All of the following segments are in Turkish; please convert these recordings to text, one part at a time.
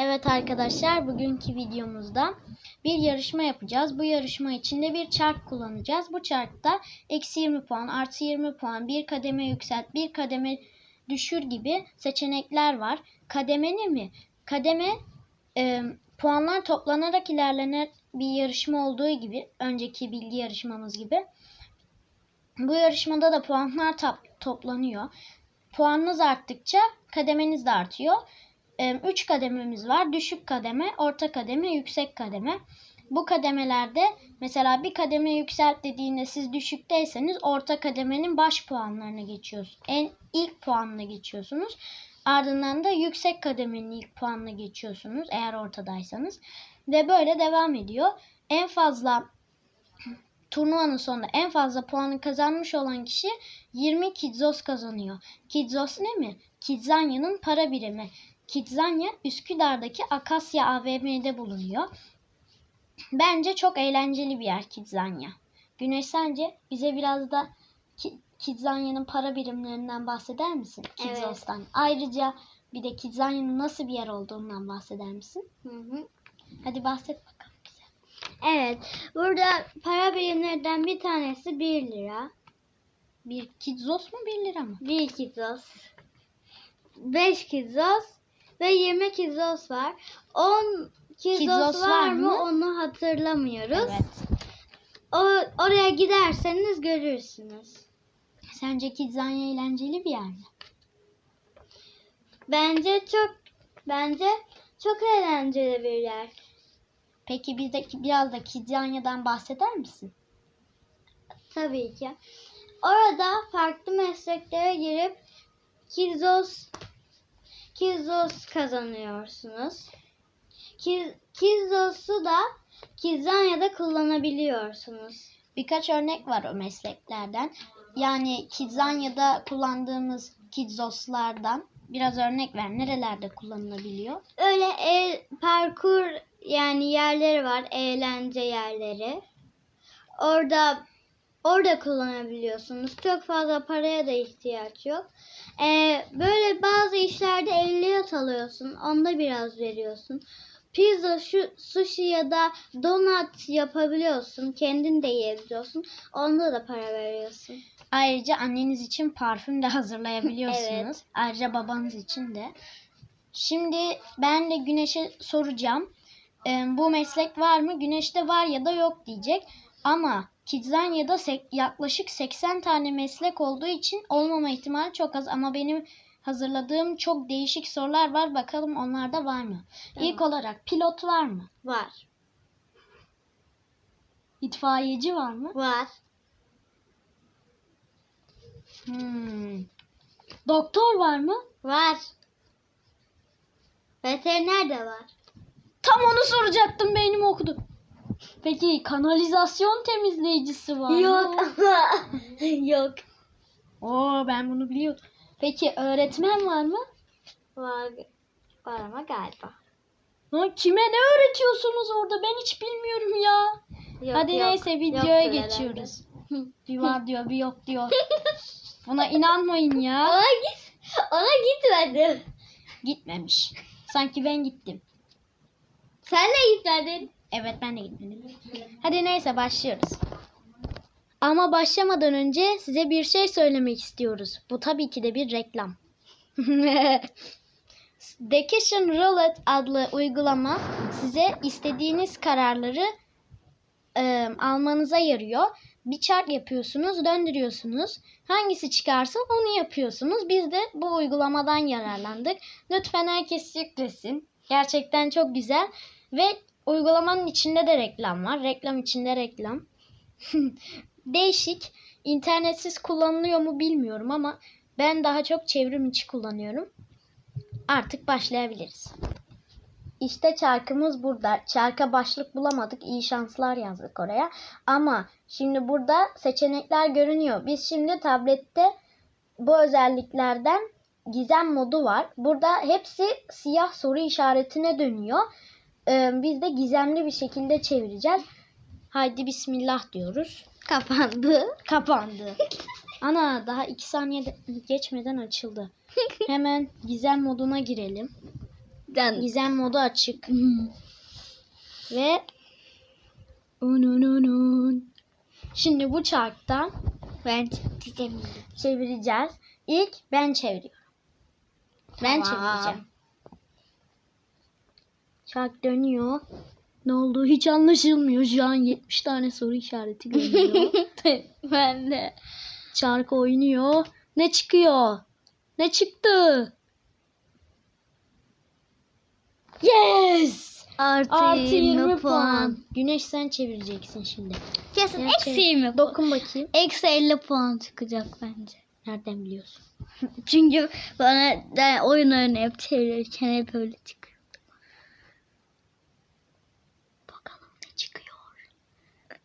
Evet arkadaşlar bugünkü videomuzda bir yarışma yapacağız. Bu yarışma içinde bir çark kullanacağız. Bu çarkta eksi 20 puan, artı 20 puan, bir kademe yükselt, bir kademe düşür gibi seçenekler var. Kademeli mi? Kademe e, puanlar toplanarak ilerlenen bir yarışma olduğu gibi, önceki bilgi yarışmamız gibi. Bu yarışmada da puanlar toplanıyor. Puanınız arttıkça kademeniz de artıyor. 3 kadememiz var. Düşük kademe, orta kademe, yüksek kademe. Bu kademelerde mesela bir kademe yükselt dediğinde siz düşükteyseniz orta kademenin baş puanlarına geçiyorsunuz. En ilk puanına geçiyorsunuz. Ardından da yüksek kademenin ilk puanına geçiyorsunuz eğer ortadaysanız. Ve böyle devam ediyor. En fazla turnuvanın sonunda en fazla puanı kazanmış olan kişi 20 Kidzos kazanıyor. Kidzos ne mi? Kidzanya'nın para birimi. Kidzanya Üsküdar'daki Akasya AVM'de bulunuyor. Bence çok eğlenceli bir yer Kidzanya. Güneş sence bize biraz da Ki- Kidzanya'nın para birimlerinden bahseder misin? Evet. Kidzos'tan. Ayrıca bir de Kidzanya'nın nasıl bir yer olduğundan bahseder misin? Hı hı. Hadi bahset bakalım bize. Evet. Burada para birimlerden bir tanesi 1 lira. Bir Kidzos mu 1 lira mı? 1 kizos. 5 kizos ve 20 kizos var. 10 kizos, Kizos var, var mı mı? onu hatırlamıyoruz. Evet. O, oraya giderseniz görürsünüz. Sence Kidzanya eğlenceli bir yer mi? Bence çok bence çok eğlenceli bir yer. Peki bize biraz da Kidzanya'dan bahseder misin? Tabii ki. Orada farklı mesleklere girip Kizos Kizos kazanıyorsunuz. Kiz, Kizos'u da Kizanya'da kullanabiliyorsunuz. Birkaç örnek var o mesleklerden. Yani Kidzanya'da kullandığımız Kidzos'lardan biraz örnek ver. Nerelerde kullanılabiliyor? Öyle el, parkur yani yerleri var, eğlence yerleri. Orada orada kullanabiliyorsunuz. Çok fazla paraya da ihtiyaç yok. Ee, böyle bazı işlerde ehliyet alıyorsun. Onda biraz veriyorsun. Pizza, şu, sushi ya da donut yapabiliyorsun. Kendin de yiyebiliyorsun. Onda da para veriyorsun. Ayrıca anneniz için parfüm de hazırlayabiliyorsunuz. Evet. Ayrıca babanız için de. Şimdi ben de Güneş'e soracağım. Ee, bu meslek var mı? Güneş'te var ya da yok diyecek. Ama Kidzanya'da yaklaşık 80 tane meslek olduğu için olmama ihtimali çok az. Ama benim hazırladığım çok değişik sorular var. Bakalım onlarda var mı? Tamam. İlk olarak pilot var mı? Var. İtfaiyeci var mı? Var. Hmm. Doktor var mı? Var. Veteriner de var. Tam onu soracaktım beynim okudu. Peki kanalizasyon temizleyicisi var Yok mı? ama. Yok. Oo ben bunu biliyordum. Peki öğretmen var mı? Var. Var ama galiba. Ha, kime ne öğretiyorsunuz orada? Ben hiç bilmiyorum ya. Yok, Hadi yok. neyse videoya Yoktur geçiyoruz. Bir var diyor bir yok diyor. Buna inanmayın ya. Ona git. Ona gitmedim. Gitmemiş. Sanki ben gittim. Sen de gitmedin. Evet ben de gitmedim. Hadi neyse başlıyoruz. Ama başlamadan önce size bir şey söylemek istiyoruz. Bu tabii ki de bir reklam. Decision Roulette adlı uygulama size istediğiniz kararları e, almanıza yarıyor. Bir çark yapıyorsunuz, döndürüyorsunuz. Hangisi çıkarsa onu yapıyorsunuz. Biz de bu uygulamadan yararlandık. Lütfen herkes yüklesin. Gerçekten çok güzel. Ve uygulamanın içinde de reklam var. Reklam içinde reklam. Değişik. İnternetsiz kullanılıyor mu bilmiyorum ama ben daha çok çevrim içi kullanıyorum. Artık başlayabiliriz. İşte çarkımız burada. Çarka başlık bulamadık. İyi şanslar yazdık oraya. Ama şimdi burada seçenekler görünüyor. Biz şimdi tablette bu özelliklerden gizem modu var. Burada hepsi siyah soru işaretine dönüyor. Ee, biz de gizemli bir şekilde çevireceğiz. Haydi bismillah diyoruz. Kapandı. Kapandı. Ana daha iki saniye de- geçmeden açıldı. Hemen gizem moduna girelim. Can. Gizem modu açık. Ve un un un un. Şimdi bu çarktan Ben diyeceğim. çevireceğiz. İlk ben çeviriyorum. Ben Tamam. çevireceğim. Çark dönüyor. Ne olduğu hiç anlaşılmıyor. Şu an 70 tane soru işareti görünüyor. ben de. Çark oynuyor. Ne çıkıyor? Ne çıktı? Yes! Artı, Artı 20, 20 puan. puan. Güneş sen çevireceksin şimdi. Kesin Yani eksi şey- 20 puan. Dokun bakayım. Eksi 50 puan çıkacak bence. Nereden biliyorsun? Çünkü bana da oyunlarını hep çevirirken hep öyle çıkıyor. Bakalım ne çıkıyor.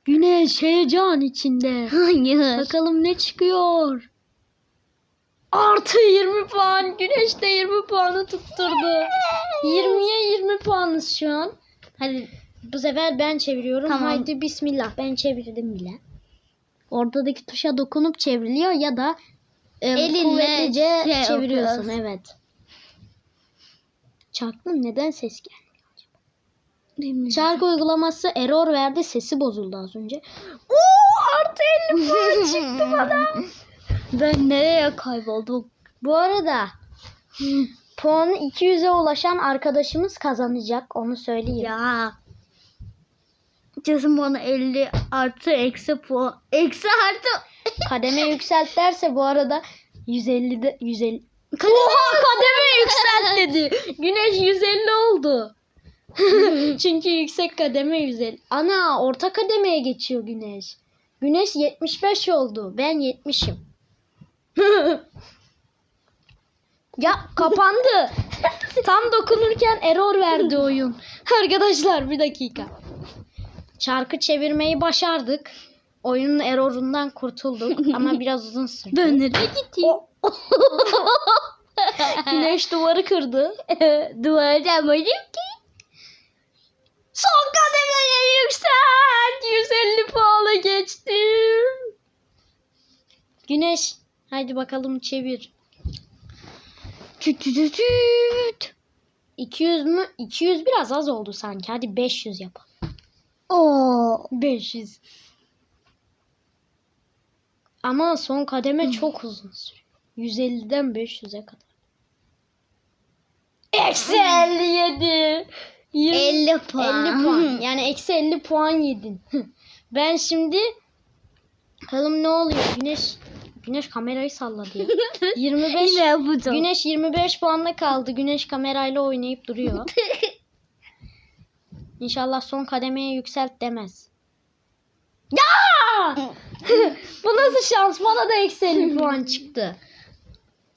Güneş heyecan içinde. Hayır. Bakalım ne çıkıyor. Artı 20 puan. Güneş de 20 puanı tutturdu. 20'ye 20 puanız şu an. Hadi bu sefer ben çeviriyorum. Tamam. Haydi bismillah. Ben çevirdim bile. Ortadaki tuşa dokunup çevriliyor ya da e, Elinle kuvvetlice şey çeviriyorsun. yapıyorsun. Evet. Çarkın neden ses gelmiyor? Çark uygulaması error verdi. Sesi bozuldu az önce. Oo artı 50 puan çıktı bana. Ben nereye kayboldum? Bu arada puanı 200'e ulaşan arkadaşımız kazanacak. Onu söyleyeyim. Ya. Kesin bana 50 artı eksi puan. Eksi artı. Kademe yükselt derse bu arada 150'de 150 Oha kademe yükselt dedi. Güneş 150 oldu. Çünkü yüksek kademe 150. Ana orta kademeye geçiyor Güneş. Güneş 75 oldu. Ben 70'im. ya kapandı. Tam dokunurken error verdi oyun. Arkadaşlar bir dakika. Çarkı çevirmeyi başardık. Oyunun errorundan kurtulduk ama biraz uzun sürdü. Ben nereye gideyim? Güneş duvarı kırdı. Duvara çarpmadım ki. Son kademeye yükselt. 150 puanla geçtim. Güneş. Haydi bakalım çevir. Tüt tüt tüt tüt. 200 mü? 200 biraz az oldu sanki. Hadi 500 yapalım. Oo. 500. Ama son kademe çok uzun sürüyor. 150'den 500'e kadar. Eksi 57. 20 50 puan. 50 puan. Yani eksi 50 puan yedin. ben şimdi bakalım ne oluyor? Güneş Güneş kamerayı salladı ya. 25 Yine yapacağım. Güneş 25 puanla kaldı. Güneş kamerayla oynayıp duruyor. İnşallah son kademeye yükselt demez. Ya! Bu nasıl şans? Bana da eksi 50 puan çıktı.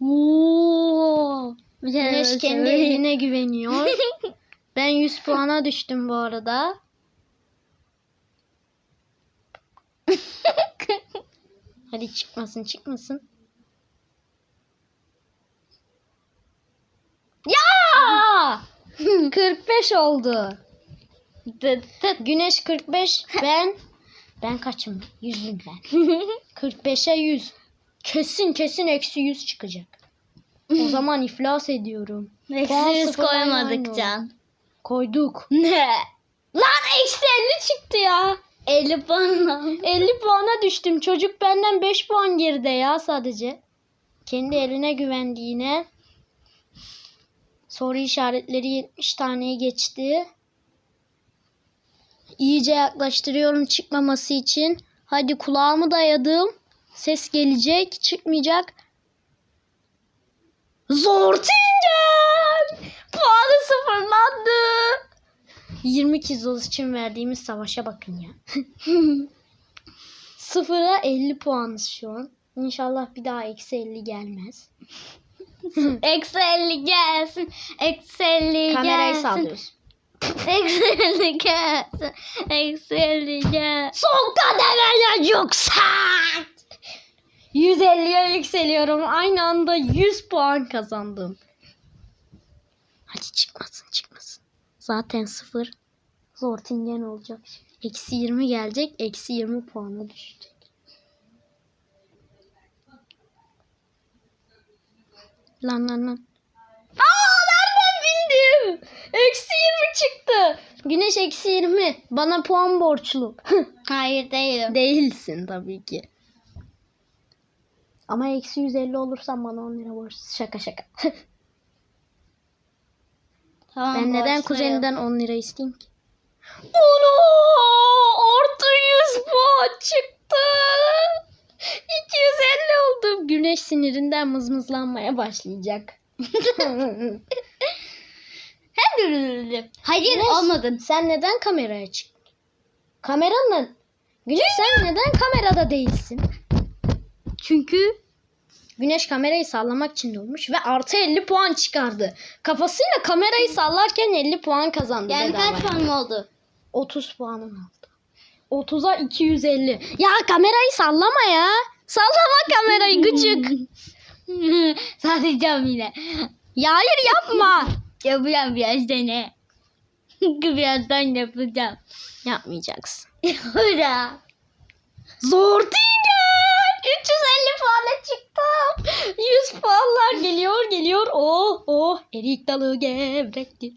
Oo! Güneş kendi eline güveniyor. Ben 100 puana düştüm bu arada. Hadi çıkmasın çıkmasın. Ya! 45 oldu. Güneş 45 ben ben kaçım? 100'üm ben. 45'e 100. Kesin kesin eksi 100 çıkacak. O zaman iflas ediyorum. Eksi yüz sıfırdan aynı koymadık oldu. Can. Koyduk. Ne? Lan eksi 50 çıktı ya. 50 puan 50 puana düştüm. Çocuk benden 5 puan geride ya sadece. Kendi eline güvendiğine. Soru işaretleri 70 taneyi geçti. İyice yaklaştırıyorum çıkmaması için. Hadi kulağımı dayadım. Ses gelecek. Çıkmayacak. Zortingen! Puanı sıfırlandı. 20 kizoz için verdiğimiz savaşa bakın ya. Sıfıra 50 puanız şu an. İnşallah bir daha eksi 50 gelmez. Eksi 50 gelsin. Eksi 50 Kamerayı gelsin. sallıyoruz. Eksi 50 gelsin. Eksi 50 gelsin. Son kademeye yükselt. 150'ye yükseliyorum. Aynı anda 100 puan kazandım. Hadi çıkmasın çıkmasın. Zaten sıfır. Zortingen olacak. Eksi 20 gelecek. Eksi 20 puana düşecek. Lan lan lan. Aa nereden bildim? Eksi 20 çıktı. Güneş eksi 20. Bana puan borçlu. Hayır değilim. Değilsin tabii ki. Ama eksi 150 olursan bana 10 lira borçlu. Şaka şaka. Tamam, ben neden kuzeninden 10 lira isteyeyim ki? Ono! Artı 100 puan çıktı. 250 oldu. Güneş sinirinden mızmızlanmaya başlayacak. Hayır Güneş, olmadın. Sen neden kameraya çıktın? Kameranla... Güneş sen neden kamerada değilsin? Çünkü Güneş kamerayı sallamak için durmuş ve artı 50 puan çıkardı. Kafasıyla kamerayı sallarken 50 puan kazandı. yani bedavaya. kaç puanım oldu? 30 puanın aldı. 30'a 250. Ya kamerayı sallama ya. Sallama kamerayı gıcık. Sadece yine. ya hayır yapma. Yapacağım biraz dene. Birazdan yapacağım. Yapmayacaksın. Hurra. Zor değil. 350 puana çıktım. 100 puanlar geliyor geliyor. Oh oh erik dalı gevrektir.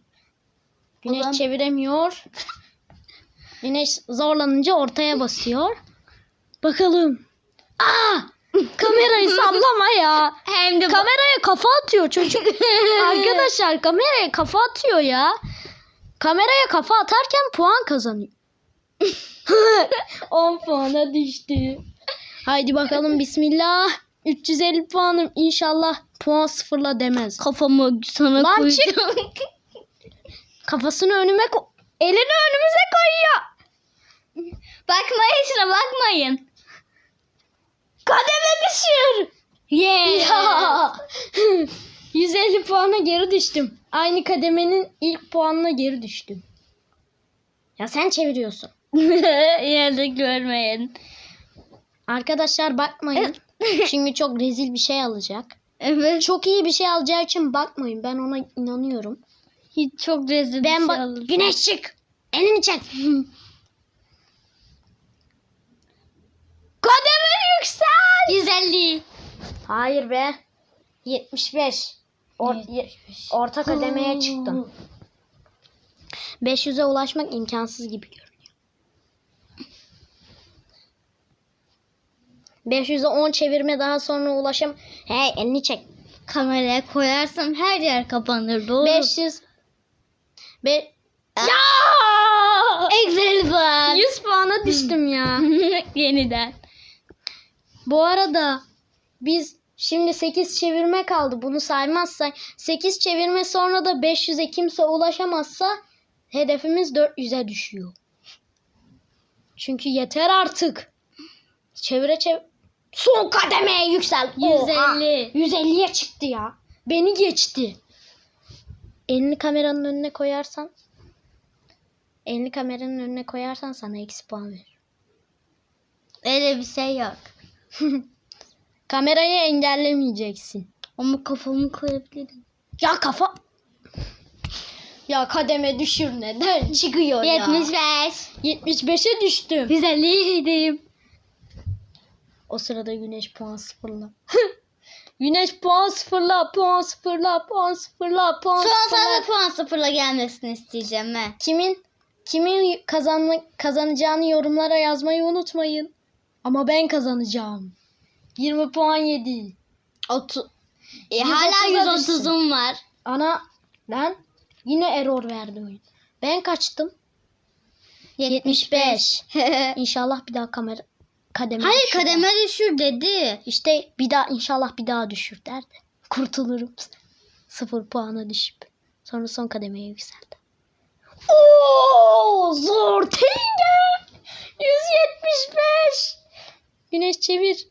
Güneş Ulan. çeviremiyor. Güneş zorlanınca ortaya basıyor. Bakalım. Aa! Kamerayı sallama ya. Hem de Kameraya kafa atıyor çocuk. Arkadaşlar kameraya kafa atıyor ya. Kameraya kafa atarken puan kazanıyor. 10 puana düştü. Haydi bakalım bismillah. 350 puanım inşallah puan sıfırla demez. kafamı sana Lan koyacağım. Kafasını önüme ko- elini önümüze koyuyor. bakmayın şuna bakmayın. Kademe düşür. Yeah. Ya. 150 puana geri düştüm. Aynı kademenin ilk puanına geri düştüm. Ya sen çeviriyorsun. Yerde görmeyin. Arkadaşlar bakmayın. Çünkü çok rezil bir şey alacak. Evet. Çok iyi bir şey alacağı için bakmayın. Ben ona inanıyorum. Hiç çok rezil Ben bir şey aldım. Güneş çık. Elini çek. Kademe yüksel. 150. Hayır be. 75. Or- ye- orta kademeye çıktım. 500'e ulaşmak imkansız gibi görünüyor. 500'e 10 çevirme daha sonra ulaşım. Hey elini çek. Kameraya koyarsam her yer kapanır. Doğru. 500. Be ya! Excel var. 100 puana düştüm ya. Yeniden. Bu arada biz şimdi 8 çevirme kaldı. Bunu saymazsak 8 çevirme sonra da 500'e kimse ulaşamazsa hedefimiz 400'e düşüyor. Çünkü yeter artık. Çevire çev Son kademeye yüksel. Oha! 150. 150'ye çıktı ya. Beni geçti. Elini kameranın önüne koyarsan elini kameranın önüne koyarsan sana eksi puan verir. Öyle bir şey yok. Kamerayı engellemeyeceksin. Ama kafamı koyabilirim. Ya kafa. Ya kademe düşür neden çıkıyor ya. 75. 75'e düştüm. 150 gideyim. O sırada güneş puan sıfırla. güneş puan sıfırla, puan sıfırla, puan sıfırla, puan Son sıfırla. sana puan sıfırla gelmesini isteyeceğim he. Kimin kimin kazanma, kazanacağını yorumlara yazmayı unutmayın. Ama ben kazanacağım. 20 puan yedi. Otu. E, 130'a hala düşsün. 130'um var. Ana lan yine error verdi oyun. Ben kaçtım. 75. İnşallah bir daha kamera kademe Hayır düşür. kademe düşür dedi. İşte bir daha inşallah bir daha düşür derdi. Kurtulurum. Sıfır puana düşüp. Sonra son kademeye yükseldi. Oo, zor mi? 175. Güneş çevir.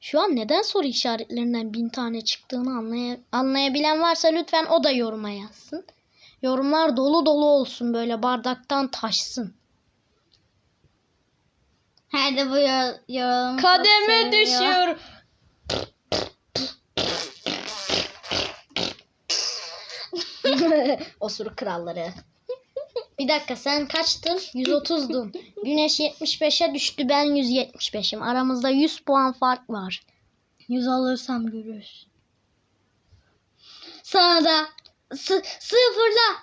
Şu an neden soru işaretlerinden bin tane çıktığını anlaya- anlayabilen varsa lütfen o da yoruma yazsın. Yorumlar dolu dolu olsun böyle bardaktan taşsın. Hadi bu yor yorum. Kademe düşüyor. Osur kralları. Bir dakika sen kaçtın? 130'dun. Güneş 75'e düştü ben 175'im. Aramızda 100 puan fark var. 100 alırsam görürüz. Sana da sı- sıfırla.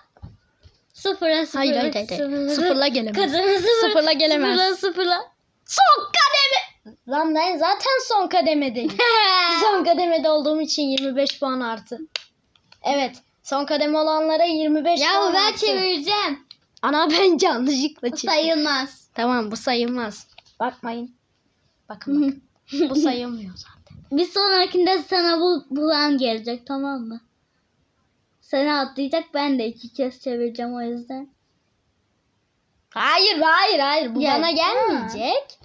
Sıfıra sıfıra. Hayır, hayır, hayır, hayır. Sıfırla gelemez. Kadını sıfır, Sıfırla gelemez. Sıfırla sıfırla. Son kademe. Lan ben zaten son kademedeyim. son kademede olduğum için 25 puan artı. Evet. Son kademe olanlara 25 ya puan ben artı. çevireceğim. Ana ben yanlışlıkla Bu çevirdim. sayılmaz. Tamam bu sayılmaz. Bakmayın. Bakın bakın. bu sayılmıyor zaten. Bir sonrakinde sana bu bulan gelecek tamam mı? Seni atlayacak ben de iki kez çevireceğim o yüzden. Hayır hayır hayır. Bu Ya- bana gelmeyecek.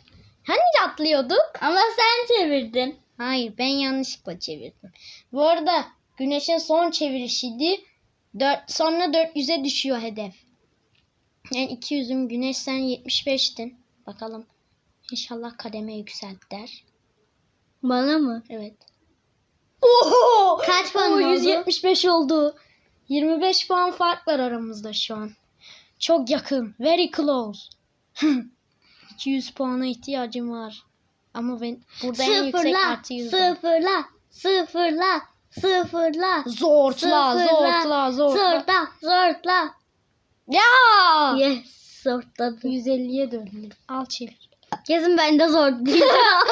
Hani atlıyorduk? Ama sen çevirdin. Hayır ben yanlışlıkla çevirdim. Bu arada güneşin son çevirişiydi. Dört, sonra 400'e düşüyor hedef. Yani 200'üm güneş sen 75'tin. Bakalım. İnşallah kademe yükselt der. Bana mı? Evet. Oho! Kaç puan oldu? 175 oldu. 25 puan fark var aramızda şu an. Çok yakın. Very close. 200 puana ihtiyacım var. Ama ben burada en yüksek Sıfırla, artı 100 var. sıfırla, sıfırla, sıfırla, Zortla, zortla, zortla. zortla, zortla. Ya! Yes, zortladım. 150'ye döndüm. Al çevir. Kesin ben de zortlayacağım.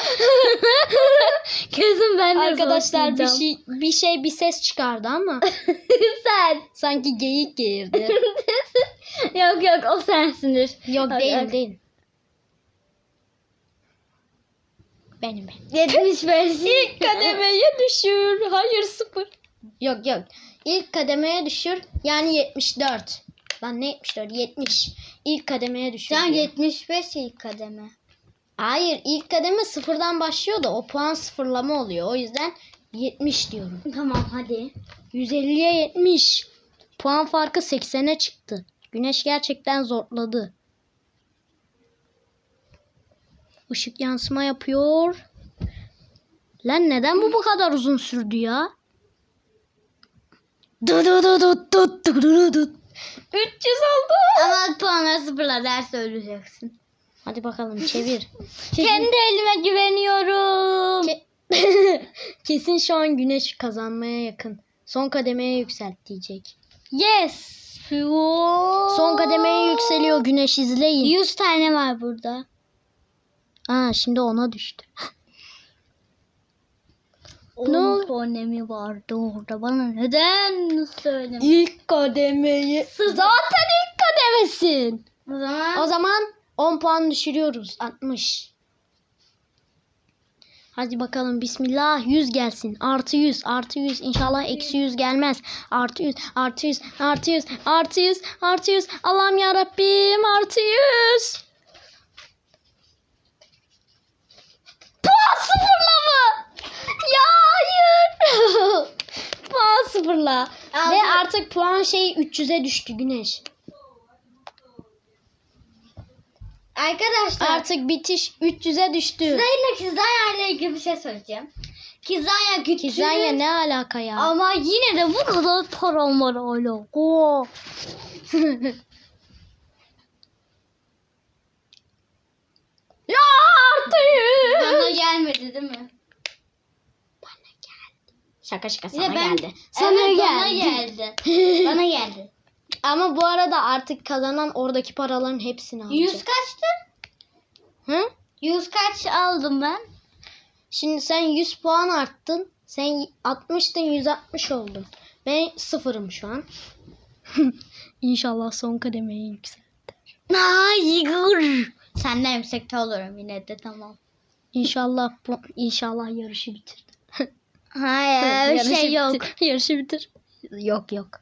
Kesin ben de Arkadaşlar bir şey bir şey bir ses çıkardı ama Sen. sanki geyik geğirdi. yok yok o sensindir. Yok Hadi, değil hadi. değil. Benim benim. 75. İlk kademeye düşür. Hayır sıfır. Yok yok. İlk kademeye düşür. Yani 74. Lan ne 74? 70. İlk kademeye düşür. Can diyor. 75 ilk kademe. Hayır ilk kademe sıfırdan başlıyor da o puan sıfırlama oluyor. O yüzden 70 diyorum. Tamam hadi. 150'ye 70. Puan farkı 80'e çıktı. Güneş gerçekten zorladı. Işık yansıma yapıyor. Lan neden bu bu kadar uzun sürdü ya? Du du du du du du du du. 300 oldu. Ama puanları sıfırla ders öleceksin. Hadi bakalım çevir. Kendi elime güveniyorum. Ke- Kesin şu an güneş kazanmaya yakın. Son kademeye yükselt diyecek. Yes. Son kademeye yükseliyor güneş izleyin. 100 tane var burada. Aa şimdi ona düştü. Oldu? önemi vardı orada. Bana neden söylemedin? İlk kademeyi. Zaten ilk kademesin. O zaman O zaman 10 puan düşürüyoruz. 60. Hadi bakalım bismillah 100 gelsin. Artı 100 artı 100 inşallah eksi 100 gelmez. Artı 100 artı 100 artı 100 artı 100 artı 100 Allah'ım yarabbim artı 100. Puan sıfırla mı? Ya hayır. puan sıfırla. Aldı. Ve artık puan şey 300'e düştü güneş. Arkadaşlar Artık bitiş 300'e düştü. Kizayla Kizanya ile ilgili bir şey söyleyeceğim. Kizanya küçük. Kizanya ne alaka ya? Ama yine de bu kadar param var hala. Oo. ya artık. Bana gelmedi değil mi? Şaka şaka Bir de sana ben- geldi. Evet, bana geldi. bana geldi. Ama bu arada artık kazanan oradaki paraların hepsini alacak. 100 kaçtı? Hı? 100 kaç aldım ben? Şimdi sen 100 puan arttın. Sen 60'tın 160 oldun. Ben sıfırım şu an. İnşallah son kademeye yüksel. Hayır. Senden yüksekte olurum yine de tamam. İnşallah bu inşallah yarışı bitir. Hayır bir Yarışı şey yok. bitir. Yarışı bitir. Yok yok.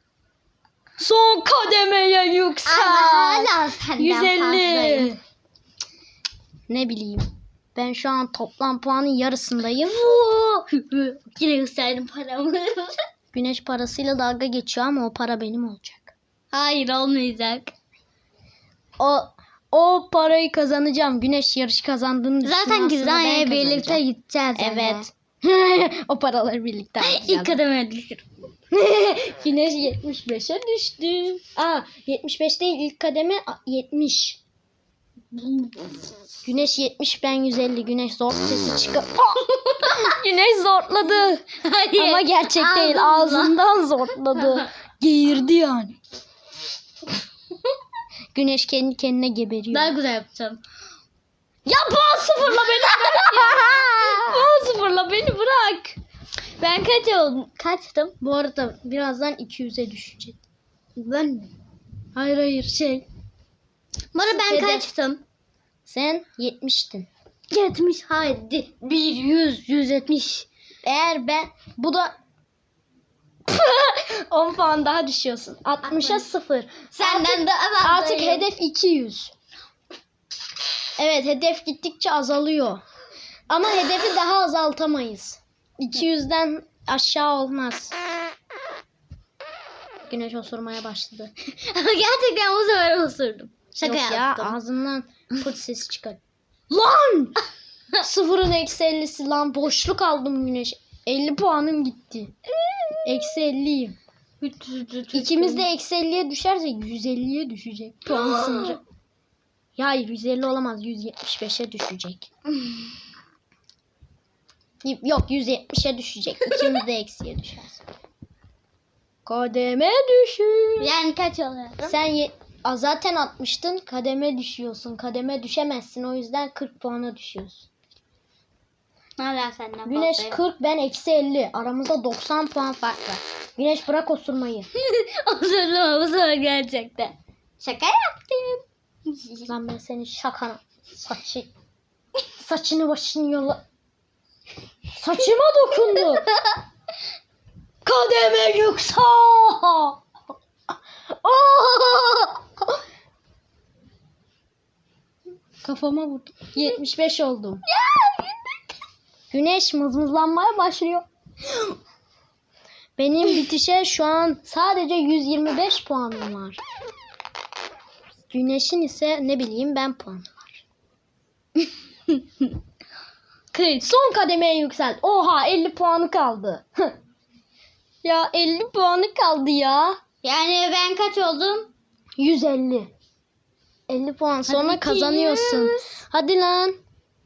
Son kademeye yüksel. Ama hala senden 150. fazlayım. Ne bileyim. Ben şu an toplam puanın yarısındayım. Yine yükseldim paramı. Güneş parasıyla dalga geçiyor ama o para benim olacak. Hayır olmayacak. O o parayı kazanacağım. Güneş yarış kazandığını. Zaten Gizanya'ya birlikte gideceğiz. Evet. o paraları birlikte alacağız. İlk kademe düşür. Güneş 75'e düştü. Aa 75 değil ilk kademe a- 70. Güneş 70 ben 150. Güneş zor sesi çıkar. Güneş zorladı. Hayır. Ama gerçek değil. Ağzından zorladı. Geğirdi yani. Güneş kendi kendine geberiyor. Daha güzel yapacağım. Ya puan sıfırla beni bırak ya. puan sıfırla beni bırak. Ben kaç oldum? Kaçtım? Bu arada birazdan 200'e düşecek. Ben mi? Hayır hayır şey. Bana ben kaçtım? Sen 70'tin. 70 haydi. 1, 100, 170. Eğer ben bu da 10 puan daha düşüyorsun. 60'a 0. Senden de Artık hedef 200. Evet hedef gittikçe azalıyor. Ama hedefi daha azaltamayız. 200'den aşağı olmaz. Güneş osurmaya başladı. Gerçekten bu sefer osurdum. Şaka Yok yaptım. ya ağzından pırt sesi çıkar. Lan! Sıfırın eksi 50'si lan boşluk aldım güneş. 50 puanım gitti. Eksi 50'yim. İkimiz de eksi 50'ye düşersek 150'ye düşecek puan sınırı. Ya hayır 150 olamaz 175'e düşecek. Yok 170'e düşecek. İkimiz de eksiye düşeriz. Kademe düşür. Yani kaç oluyor? Sen ye- Aa, zaten 60'tın kademe düşüyorsun. Kademe düşemezsin o yüzden 40 puana düşüyorsun. Hala senden Güneş fazlayım. 40 ben eksi 50. Aramızda 90 puan fark var. Güneş bırak osurmayı. Bu sefer gerçekten. Şaka yaptım. Lan ben senin şakana. Saçı. Saçını başını yola. Saçıma dokundu. Kademe yüksel. Aa! Kafama vurdu. 75 oldum. Güneş mızmızlanmaya başlıyor. Benim bitişe şu an sadece 125 puanım var. Güneşin ise ne bileyim ben puanı var. Kız, Son kademeye yükselt. Oha 50 puanı kaldı. ya 50 puanı kaldı ya. Yani ben kaç oldum? 150. 50 puan sonra Hadi kazanıyorsun. yüz. Hadi lan.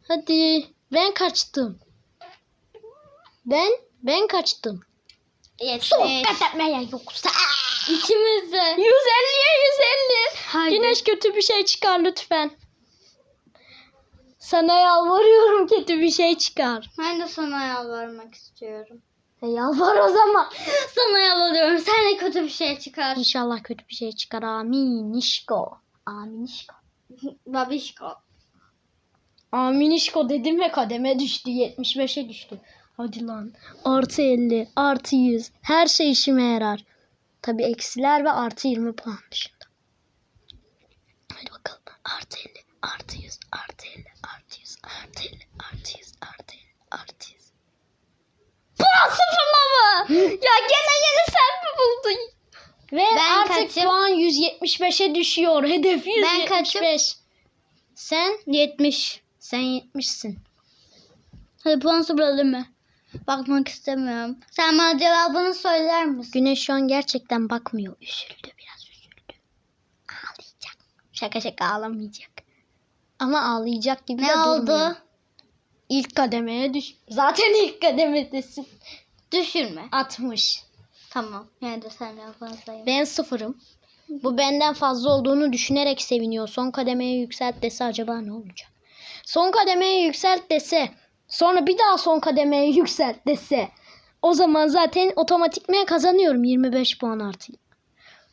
Hadi. Ben kaçtım. Ben ben kaçtım. Son Yetmiş. kademeye yoksa. İkimiz de. 150'ye 150. Haydi. Güneş kötü bir şey çıkar lütfen. Sana yalvarıyorum kötü bir şey çıkar. Ben de sana yalvarmak istiyorum. E yalvar o zaman. Sana yalvarıyorum. Sen de kötü bir şey çıkar. İnşallah kötü bir şey çıkar. Aminişko. Aminişko. Babişko. Aminişko dedim ve kademe düştü. 75'e düştü. Hadi lan. Artı 50, artı 100. Her şey işime yarar. Tabi eksiler ve artı 20 puan dışında. Hadi bakalım. Artı 50, artı 100, artı 50, artı 100, artı 50, artı 100, artı 50, artı 100. Puan sıfırlama. ya gene yine sen mi buldun? Ve Ben artık kaçım? puan 175'e düşüyor. Hedef 175. Ben kaçım? Sen 70. Sen 70'sin. Hadi puan sıfırladım mı? Bakmak istemiyorum. Sen bana cevabını söyler misin? Güneş şu an gerçekten bakmıyor. Üzüldü biraz üzüldü. Ağlayacak. Şaka şaka ağlamayacak. Ama ağlayacak gibi de Ne durmuyor. oldu? İlk kademeye düş. Zaten ilk kademedesin. Düşürme. 60. Tamam. Yani de senden fazlayım. Ben sıfırım. Bu benden fazla olduğunu düşünerek seviniyor. Son kademeye yükselt dese acaba ne olacak? Son kademeye yükselt dese sonra bir daha son kademeye yükselt dese o zaman zaten otomatikman kazanıyorum 25 puan artıyor.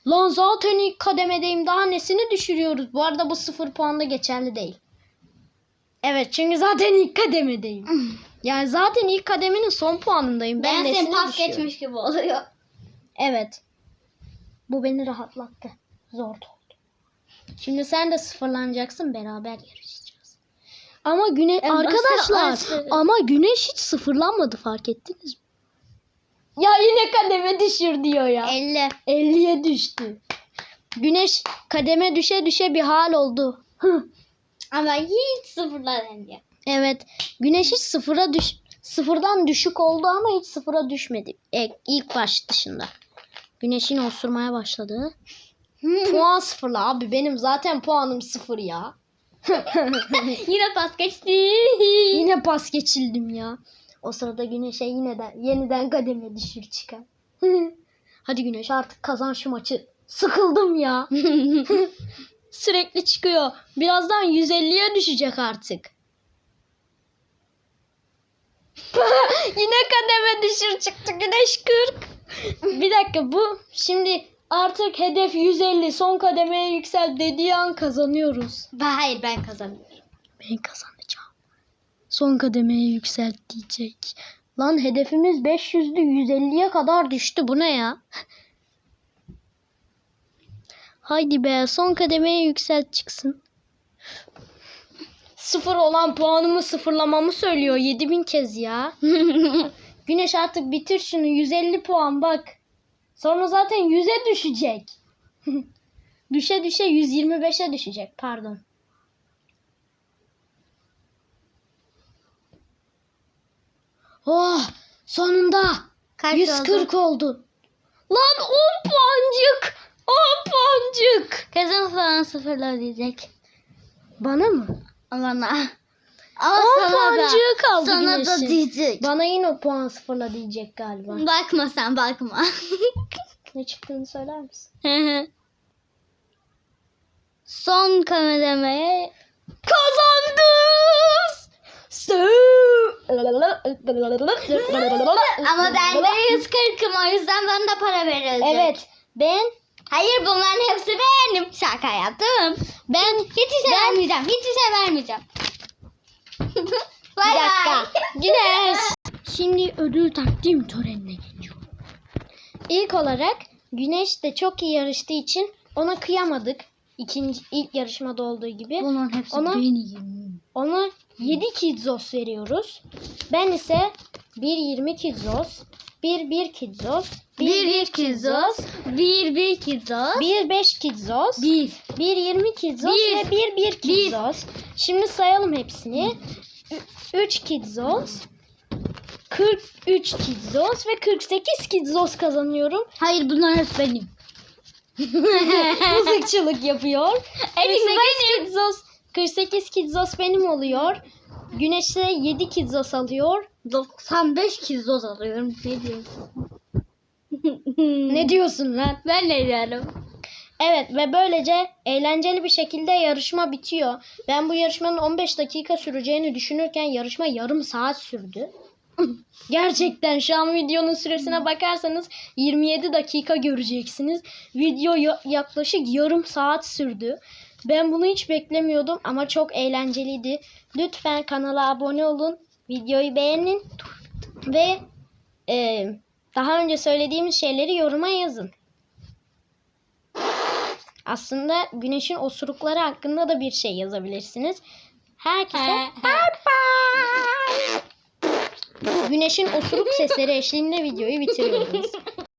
Lan zaten ilk kademedeyim daha nesini düşürüyoruz? Bu arada bu sıfır puanda geçerli değil. Evet çünkü zaten ilk kademedeyim. Yani zaten ilk kademenin son puanındayım. Ben, Ben seni pas düşüyorum? geçmiş gibi oluyor. Evet. Bu beni rahatlattı. Zor oldu. Şimdi sen de sıfırlanacaksın beraber yarışacağız. Ama güne arkadaşlar ama güneş hiç sıfırlanmadı fark ettiniz mi? Ya yine kademe düşür diyor ya. 50. 50'ye düştü. Güneş kademe düşe düşe bir hal oldu. Hı. Ama hiç sıfırlanınca. Evet. Güneş hiç sıfıra düş sıfırdan düşük oldu ama hiç sıfıra düşmedi. E, ilk baş dışında. Güneşin osurmaya başladı. Puan sıfırla abi benim zaten puanım sıfır ya. Yine pas geçti. Yine pas geçildim ya. O sırada güneşe yine de yeniden kademe düşür çıkar. Hadi güneş artık kazan şu maçı. Sıkıldım ya. Sürekli çıkıyor. Birazdan 150'ye düşecek artık. Yine kademe düşür çıktı güneş 40. Bir dakika bu şimdi artık hedef 150 son kademeye yüksel dediği an kazanıyoruz. Hayır ben kazanıyorum. Ben kazanacağım. Son kademeye yükselt diyecek. Lan hedefimiz 500'dü 150'ye kadar düştü. Bu ne ya? Haydi be son kademeye yükselt çıksın. Sıfır olan puanımı sıfırlamamı söylüyor 7000 kez ya. Güneş artık bitir şunu 150 puan bak. Sonra zaten 100'e düşecek. düşe düşe 125'e düşecek pardon. Oh sonunda Kaç 140 oldu? Lan 10 puancık. 10 puancık. Kazan falan sıfırla diyecek. Bana mı? Bana. Ama 10 sana da. puancığı kaldı Sana da Güneş'in. diyecek. Bana yine o puan sıfırla diyecek galiba. Bakma sen bakma. Ne çıktığını söyler misin? Son kameramaya Kazandız. Ama ben de 140'ım o yüzden bana da para verilecek. Evet. Ben Hayır bunların hepsi benim. Şaka yaptım. ben Hiçbir şey vermeyeceğim. Hiçbir şey vermeyeceğim. Bay bay. Güneş. Şimdi ödül takdim törenine geçiyorum. İlk olarak Güneş de çok iyi yarıştığı için ona kıyamadık. İkinci ilk yarışmada olduğu gibi. Bunların hepsi Ona- benim. Ona 7 kidzos veriyoruz. Ben ise 1.20 kidzos, 1.1 kidzos, 1 kidzos, 1 1 kidzos, 1.5 kidzos, 1 1.20 kidzos ve 1.1 kidzos. Şimdi sayalım hepsini. 3 kidzos, 43 kidzos ve 48 kidzos kazanıyorum. Hayır bunlar hepsi benim. Mızıkçılık yapıyor. 48 benim. kidzos, 48 kidzos benim oluyor. Güneş'e 7 kidzos alıyor. 95 kidzos alıyorum. Ne diyorsun? Ne diyorsun lan? Ben ne diyorum? Evet ve böylece eğlenceli bir şekilde yarışma bitiyor. Ben bu yarışmanın 15 dakika süreceğini düşünürken yarışma yarım saat sürdü. Gerçekten şu an videonun süresine bakarsanız 27 dakika göreceksiniz. Video ya- yaklaşık yarım saat sürdü. Ben bunu hiç beklemiyordum ama çok eğlenceliydi. Lütfen kanala abone olun, videoyu beğenin ve e, daha önce söylediğimiz şeyleri yoruma yazın. Aslında güneşin osurukları hakkında da bir şey yazabilirsiniz. Herkese He, he. bye bye. Güneşin osuruk sesleri eşliğinde videoyu bitiriyoruz.